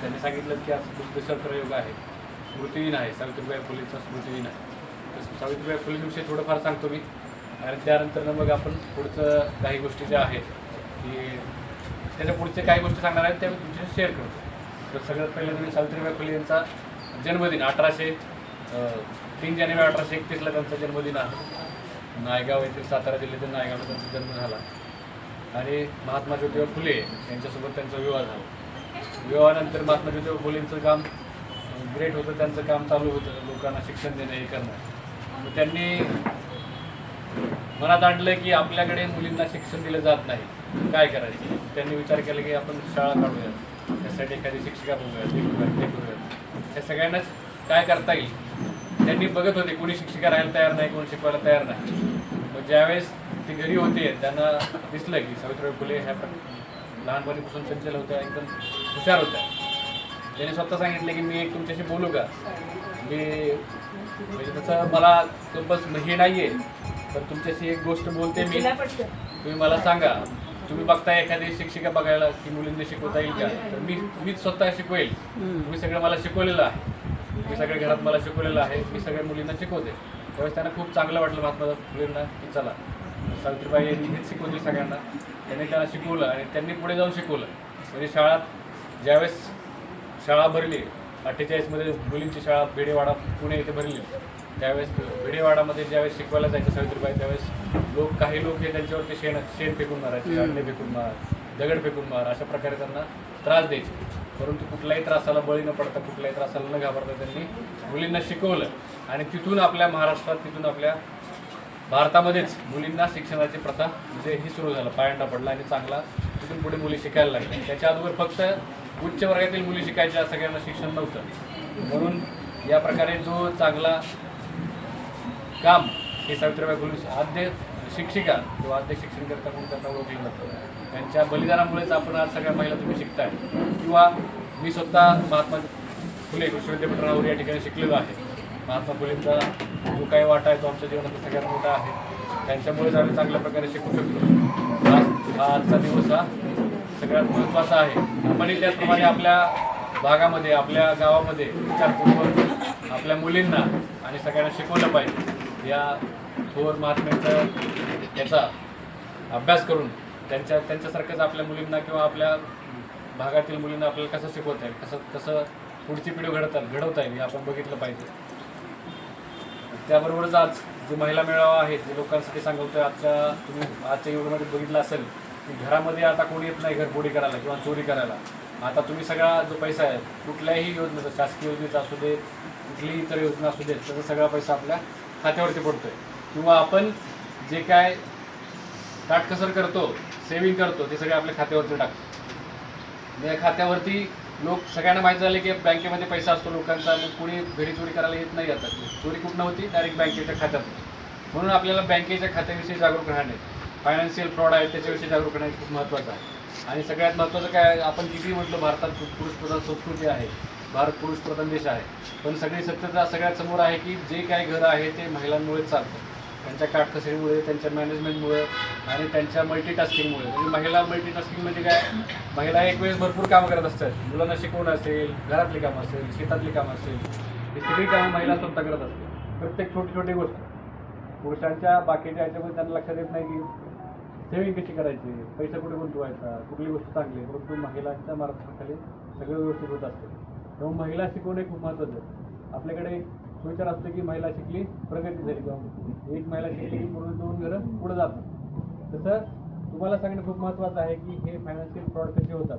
त्यांनी सांगितलं की आज दशरथ योग आहे. स्मृतिदिन आहे. सावित्रीबाई फुलेचा स्मृतिदिन आहे. तर सावित्रीबाई फुलेविषयी थोडंफार सांगतो मी. आणि त्यानंतर मग आपण पुढचं काही गोष्टी ज्या आहेत की त्याच्या पुढचे काही गोष्टी सांगणार आहेत त्या मी तुमच्याशी शेअर करतो. तर सगळ्यात पहिले तुम्ही म्हणजे सावित्रीबाई फुले यांचा जन्मदिन अठराशे तीन जानेवारी अठराशे एकतीसला त्यांचा जन्मदिन आहे. नायगाव येथील सातारा जिल्ह्यातील नायगावला त्यांचा जन्म झाला. आणि महात्मा ज्योतिबा फुले यांच्यासोबत त्यांचा विवाह झाला. विवाहानंतर महात्मा ज्योतिबा फुलेंचं काम ग्रेट होतं त्यांचं काम चालू होतं लोकांना शिक्षण देणं हे करणं. मग त्यांनी मनात आणलं की आपल्याकडे मुलींना शिक्षण दिलं जात नाही. काय करायचं? त्यांनी विचार केला की आपण शाळा काढूयात. त्यासाठी एखादी शिक्षिका बघूयात हे करूयात ते करूयात त्या सगळ्यांनाच काय करता येईल? त्यांनी बघत होते कोणी शिक्षिका राहायला तयार नाही कोणी शिकवायला तयार नाही. मग ज्यावेळेस ते घरी होते त्यांना दिसलं की सावित्रीबाई फुले ह्या लहानपणीपासून चंचल होत्या एकदम हुशार होत्या. त्यांनी स्वतः सांगितलं की मी एक तुमच्याशी बोलू का? मी म्हणजे तसं मला तो बस हे नाही आहे तर तुमच्याशी एक गोष्ट बोलते मी. तुम्ही मला सांगा तुम्ही बघताय एखादी शिक्षिका बघायला की मुलींना शिकवता येईल का? तर मी मीच स्वतः शिकवेल. तुम्ही सगळं मला शिकवलेलं आहे. मी सगळ्या घरात मला शिकवलेलं आहे. मी सगळ्या मुलींना शिकवते. त्यावेळेस त्यांना खूप चांगलं वाटलं महात्मा फुलेंना की चला. सावित्रीबाई यांनी हेच शिकवली सगळ्यांना. त्यांनी त्यांना शिकवलं आणि त्यांनी पुढे जाऊन शिकवलं. म्हणजे शाळात ज्यावेळेस शाळा भरली अठ्ठेचाळीसमध्ये मुलींची शाळा भिडेवाडा पुणे येथे भरली त्यावेळेस भिडेवाडामध्ये ज्यावेळेस शिकवायला जायचं सावित्रीबाई त्यावेळेस लोक काही लोक हे त्यांच्यावरती शेण शेण फेकून मारायचे अंडे फेकून मार दगड फेकून मार अशा प्रकारे त्यांना त्रास द्यायचे. परंतु कुठल्याही त्रासाला बळी न पडता कुठल्याही त्रासाला न घाबरता त्यांनी मुलींना शिकवलं. आणि तिथून आपल्या महाराष्ट्रात तिथून आपल्या भारतामध्येच मुलींना शिक्षणाची प्रथा म्हणजे ही सुरू झालं. पायंडा पडला आणि चांगला तिथून पुढे मुली शिकायला लागल्या. त्याच्या अगोदर फक्त उच्च वर्गातील मुली शिकायच्या सगळ्यांना शिक्षण नव्हतं. म्हणून या प्रकारे जो चांगला काम हे सावित्रीबाई फुले आद्य शिक्षिका किंवा आद्य शिक्षण करता म्हणून त्यांना ओळखलं जातं. त्यांच्या बलिदानामुळेच आपण आज सगळ्या महिला तुम्ही शिकताय. किंवा मी स्वतः महात्मा फुले कृषी विद्यापीठ या ठिकाणी शिकलेलो आहे. महात्मा फुलेंचा जो काही वाटा आहे तो आमच्या जीवनाचा सगळ्यात मोठा आहे. त्यांच्यामुळेच आम्ही चांगल्या प्रकारे शिकू शकतो. आज हा आजचा दिवस हा सगळ्यात महत्त्वाचा आहे. आपणही त्याचप्रमाणे आपल्या भागामध्ये आपल्या गावामध्ये विचारपूर्वक आपल्या मुलींना आणि सगळ्यांना शिकवलं पाहिजे. या थोर महात्म्यांचा याचा अभ्यास करून त्यांच्या त्यांच्यासारखंच आपल्या मुलींना किंवा आपल्या भागातील मुलींना आपल्याला कसं शिकवता येईल कसं कसं पुढची पिढी घडतात घडवता येईल हे आपण बघितलं पाहिजे. त्याबरोबरच आज जो महिला मेळावा आहे जे लोकांसाठी सांगतोय आजच्या तुम्ही आजच्या युगामध्ये बघितलं असेल की घरामध्ये आता कोणी येत नाही घरपोडी करायला किंवा चोरी करायला. आता तुम्ही सगळा जो पैसा आहे कुठल्याही योजनेचा शासकीय योजनेचा असू दे कुठलीही इतर योजना असू दे त्याचा सगळा पैसा आपल्या खात्यावरती पडतोय. किंवा आपण जे काय काटकसर करतो सेविंग करतो ते सगळे आपल्या खात्यावरती टाकतो. या खात्यावरती लोक सगळ्यांना माहीत झाले की बँकेमध्ये पैसा असतो लोकांचा मग कुणी घरी चोरी करायला येत नाही आता. चोरी कुठं होती? डायरेक्ट बँकेच्या खात्यात म्हणून आपल्याला बँकेच्या खात्याविषयी जागरूक राहणे फायनान्शियल फ्रॉड आहे त्याच्याविषयी जागरूक राहणे खूप महत्त्वाचं आहे. आणि सगळ्यात महत्त्वाचं काय आपण किती म्हटलं भारतात पुरुषप्रधान संस्कृती आहे भारत पुरुष प्रधान देश आहे. पण सगळी सत्यता सगळ्यात समोर आहे की जे काही घरं आहे ते महिलांमुळेच चालतं. त्यांच्या काटकसरीमुळे त्यांच्या मॅनेजमेंटमुळे आणि त्यांच्या मल्टीटास्किंगमुळे म्हणजे महिला मल्टीटास्किंग म्हणजे काय? महिला एक वेळेस भरपूर कामं करत असतात. मुलांना शिकवणं असेल घरातली कामं असेल शेतातली कामं असेल हे सगळी कामं महिला स्वतः करत असतात. प्रत्येक छोटी छोटी गोष्ट. पुरुषांच्या बाकीच्या याच्यामध्ये त्यांना लक्षात येत नाही की सेविंग कशी करायची? पैसा कुठे गुंतवायचा? कुठली गोष्ट चांगली आहे? परंतु महिलांच्या मार्फताखाली सगळं व्यवस्थित होत असते तेव्हा महिला शिकवणे खूप महत्त्वाचं आहे. आपल्याकडे विचार असतो की महिला शिकली प्रगती झाली किंवा एक महिला शिकली की पूर्ण दोन घरं पुढे जातात. तसं तुम्हाला सांगणं खूप महत्त्वाचं आहे की हे फायनान्शियल फ्रॉड कसे होतात?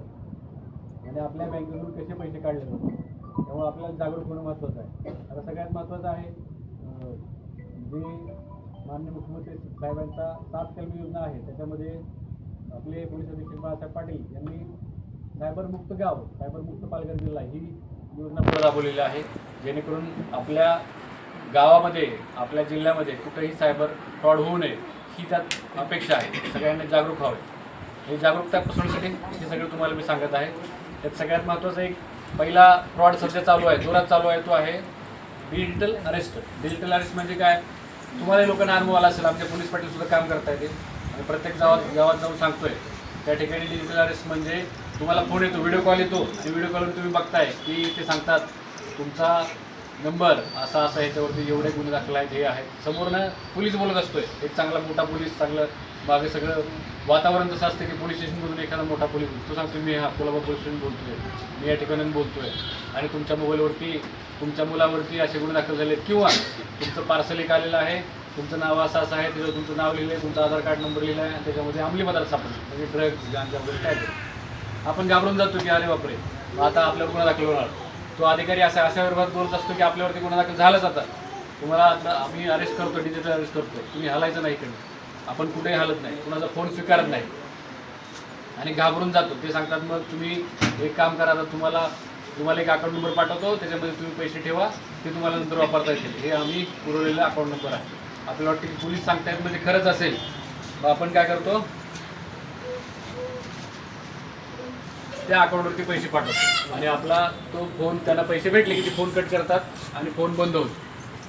आणि आपल्या बँकेतून कसे पैसे काढले जातात? त्यामुळे आपल्याला जागरूक होणं महत्त्वाचं आहे. आता सगळ्यात महत्त्वाचं आहे जे माननीय मुख्यमंत्री साहेबांचा सात कलमी योजना आहे त्याच्यामध्ये आपले पोलीस अधीक्षक बाळासाहेब पाटील यांनी सायबरमुक्त गाव सायबरमुक्त पालघर जिल्हा ही योजना पुढे राबवलेली आहे. जेणेकरून आपल्या गावामध्ये आपल्या जिल्ह्यामध्ये कुठेही सायबर फ्रॉड होऊ नये ही त्यात अपेक्षा आहे. सगळ्यांनी जागरूक व्हावे. हे जागरूकता पसरण्यासाठी हे सगळं तुम्हाला मी सांगत आहे. त्यात सगळ्यात महत्त्वाचा एक पहिला फ्रॉड सध्या चालू आहे जोरात चालू आहे तो आहे डिजिटल अरेस्ट. डिजिटल अरेस्ट म्हणजे काय? तुम्हाला लोकांना अनुभव आला असेल आमच्या पोलीस पाटील सुद्धा काम करता येते आणि प्रत्येक गावात गावात जाऊन सांगतोय त्या ठिकाणी डिजिटल अरेस्ट म्हणजे तुम्हाला फोन येतो व्हिडिओ कॉल येतो. आणि व्हिडिओ कॉलवर तुम्ही बघताय की ते सांगतात तुमचा नंबर असा असा ह्याच्यावरती एवढे गुन्हे दाखल आहेत हे आहेत. समोरनं पोलीस बोलत असतोय. एक चांगला मोठा पोलीस चांगलं मागे सगळं वातावरण तसं असतं की पोलीस स्टेशनमधून एखादा मोठा पोलीस तो सांगतो मी हा कोल्हापूर पोलीस स्टेशन बोलतोय. मी या ठिकाणी बोलतोय. आणि तुमच्या मोबाईलवरती तुमच्या मुलावरती असे गुन्हे दाखल झाले किंवा तुमचं पार्सल एक आलेलं आहे तुमचं नाव असं असं आहे त्याच्यावर तुमचं नाव लिहिलं आहे तुमचा आधार कार्ड नंबर लिहिला आहे आणि त्याच्यामध्ये अंमली पदार्थ सापडले. म्हणजे ड्रग्ज गांजा वगैरे काय आपण घाबरून जातो की अरे बापरे मग आता आपल्या गुन्हा दाखल होणार. तो अधिकारी असा अशा विरोधात बोलत असतो की आपल्यावरती गुन्हा दाखल झालाच आता. तुम्हाला आता आम्ही अरेस्ट करतो डिजिटल अरेस्ट करतो तुम्ही हलायचं नाही इकडे आपण कुठेही हलत नाही. कुणाचा फोन स्वीकारत नाही. आणि घाबरून जातो. ते सांगतात मग तुम्ही एक काम करा आता तुम्हाला तुम्हाला एक अकाउंट नंबर पाठवतो. त्याच्यामध्ये तुम्ही पैसे ठेवा. ते तुम्हाला नंतर वापरता येतील. हे आम्ही पुरवलेलं अकाउंट नंबर आहे. आपल्याला वाटतं की पोलीस सांगतायत म्हणजे खरंच असेल. मग आपण काय करतो? त्या अकाउंटवरती पैसे पाठवतो आणि आपला तो फोन त्यांना पैसे भेटले की ते फोन कट करतात आणि फोन बंद होतो.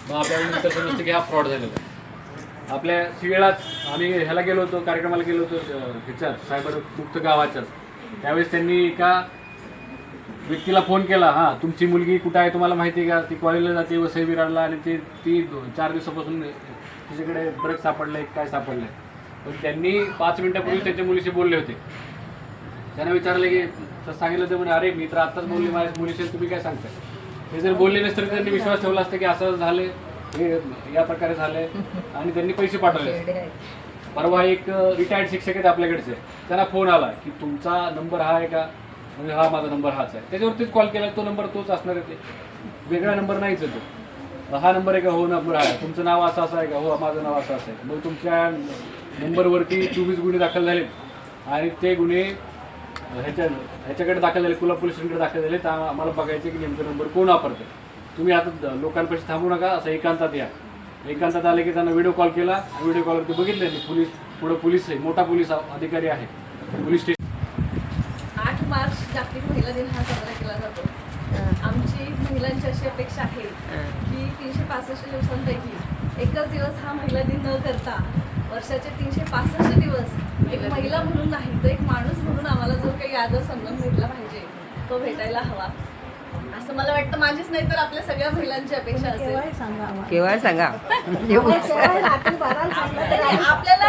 मग आपल्याला नंतर समजतं की हा फ्रॉड झालेला आहे. आपल्या शिवेळाच आम्ही ह्याला गेलो होतो कार्यक्रमाला गेलो होतो ह्याच्यात सायबर मुक्त गावाच्याच त्यावेळेस त्यांनी एका व्यक्तीला फोन केला हां तुमची मुलगी कुठं आहे तुम्हाला माहिती आहे का? ती कॉलेजला जाते वसई विराडला आणि ती ती चार दिवसापासून तिच्याकडे ड्रग सापडलं काय सापडलं आहे पण त्यांनी पाच मिनिटापूर्वी त्याच्या मुलीशी बोलले होते. त्यांना विचारलं की तर सांगितलं तर म्हणे अरे मी तर आत्ताच बोलले माझ्या मुलीशी तुम्ही काय सांगताय हे जर बोलले नसते तर त्यांनी विश्वास ठेवला असता की असं झालं हे या प्रकारे झालंय आणि त्यांनी पैसे पाठवले परवा एक रिटायर्ड शिक्षक आहेत आपल्याकडचे त्यांना फोन आला की तुमचा नंबर हा आहे का? म्हणजे हा माझा नंबर हाच आहे. त्याच्यावरतीच कॉल केला तो नंबर तोच असणार आहे ते. वेगळा नंबर नाहीच तो. हा नंबर आहे का? हो नंबर आहे. तुमचं नाव असं असं आहे का? हो माझं नाव असं असं आहे. मग तुमच्या नंबरवरती चोवीस गुन्हे दाखल झालेत. आणि ते गुन्हे ह्याच्या ह्याच्याकडे दाखल झाले कोल्हापूर पोलीस स्टेशनकडे दाखल झाले तर आम्हाला बघायचे की नेमकं नंबर कोण वापरतं तुम्ही आता लोकांपाशी थांबू नका असं एकांतात या. एकांतात आले की त्यांना व्हिडिओ कॉल केला व्हिडिओ कॉलवरती बघितले त्यांनी पोलीस पुढं पोलीस आहे मोठा पोलीस अधिकारी आहे. पोलीस स्टेशन आठ मार्च जागतिक महिला दिन हा साजरा केला जातो. आमची महिलांची अशी अपेक्षा आहे की तीनशे पासष्ट दिवसांपैकी एकच दिवस हा महिला दिन न करता वर्षाचे तीनशे पासष्ट दिवस एक महिला म्हणून नाही तर एक माणूस म्हणून आम्हाला जो काही आदर सन्मान भेटला पाहिजे तो भेटायला हवा. असं मला वाटतं माझीच नाही तर आपल्या सगळ्या महिलांची अपेक्षा असेल. केव्हा सांगा आपल्याला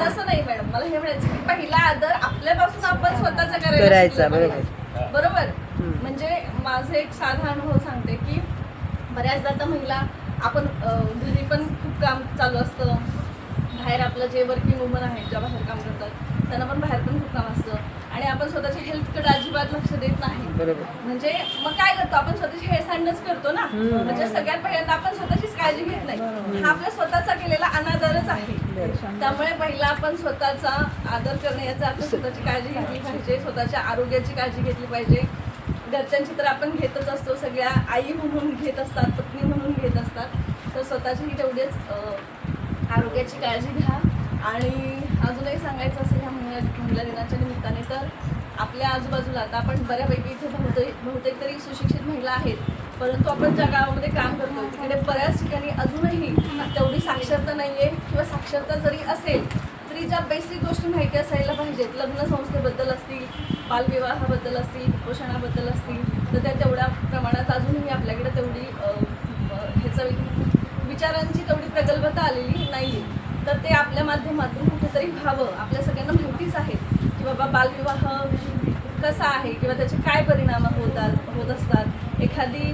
तसं नाही मॅडम मला हे म्हणायचं की पहिला आदर आपल्यापासून आपण स्वतःचा करायला करायचा, बरोबर. बरोबर? म्हणजे माझं एक साधा अनुभव सांगते की बऱ्याचदा आता महिला आपण घरी पण खूप काम चालू असतं. बाहेर आपलं जे वर्किंग वुमन आहेत ज्या बाहेर काम करतात त्यांना पण बाहेर पण खूप काम असतं. आणि आपण स्वतःच्या हेल्थकडे अजिबात लक्ष देत नाही. म्हणजे मग काय करतो आपण स्वतःची हेळसांडच करतो ना? म्हणजे सगळ्यात पहिल्यांदा आपण स्वतःचीच काळजी घेत नाही. हा आपला स्वतःचा केलेला अनादरच आहे. त्यामुळे पहिला आपण स्वतःचा आदर करणे याचा आपण स्वतःची काळजी घेतली पाहिजे. स्वतःच्या आरोग्याची काळजी घेतली पाहिजे. घरच्यांची तर आपण घेतच असतो. सगळ्या आई म्हणून घेत असतात पत्नी म्हणून घेत असतात. तर स्वतःचीही तेवढेच आरोग्याची काळजी घ्या. आणि अजूनही सांगायचं असेल ह्या महिला महिला दिनाच्या निमित्ताने तर आपल्या आजूबाजूला आता आपण बऱ्यापैकी इथे बहुतेक बहुतेक तरी सुशिक्षित महिला आहेत. परंतु आपण ज्या गावामध्ये काम करतो तिकडे बऱ्याच ठिकाणी अजूनही तेवढी साक्षरता नाही आहे किंवा साक्षरता जरी असेल तरी ज्या बेसिक गोष्टी माहिती असायला पाहिजेत. लग्न संस्थेबद्दल असतील बालविवाहाबद्दल असतील पोषणाबद्दल असतील तर त्या तेवढ्या प्रमाणात अजूनही आपल्याकडे तेवढी ह्याचा ह्याचं विचारांची तेवढी प्रगल्भता आलेली नाही तर ते आपल्या माध्यमातून कुठेतरी व्हावं. आपल्या सगळ्यांना माहितीच आहे की बाबा बालविवाह कसा आहे किंवा त्याचे काय परिणाम होतात होत असतात. एखादी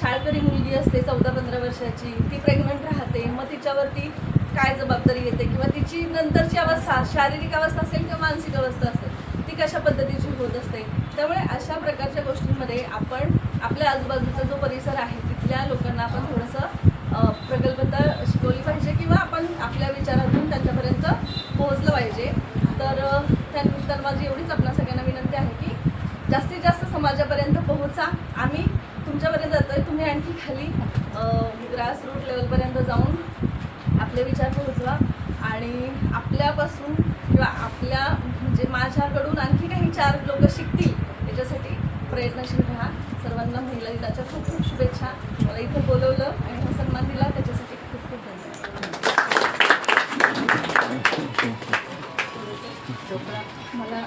शाळकरी मुलगी असते चौदा पंधरा वर्षाची ती प्रेग्नंट राहते मग तिच्यावरती काय जबाबदारी येते किंवा तिची नंतरची अवस्था शारीरिक अवस्था असेल किंवा मानसिक अवस्था असेल ती कशा पद्धतीची होत असते? त्यामुळे अशा प्रकारच्या गोष्टींमध्ये आपण आपल्या आजूबाजूचा जो परिसर आहे तिथल्या लोकांना आपण थोडंसं प्रगल्भता शिकवली पाहिजे किंवा आपण आपल्या विचारातून त्यांच्यापर्यंत पोहोचलं पाहिजे. तर त्यानंतर माझी एवढीच आपल्या सगळ्यांना विनंती आहे की जास्तीत जास्त समाजापर्यंत पोहोचा. आम्ही तुमच्यापर्यंत जातोय. तुम्ही आणखी खाली ग्रास रूट लेवलपर्यंत जाऊन आपले विचार पोहोचवा आणि आपल्यापासून किंवा आपल्या म्हणजे माझ्याकडून आणखी काही चार लोक शिकतील याच्यासाठी प्रयत्नशील राहा. सर्वांना महिला दिनाच्या खूप खूप शुभेच्छा. मला इथं बोलवलं आणि हा सन्मान दिला. त्याच्यासाठी खूप खूप धन्यवाद. मला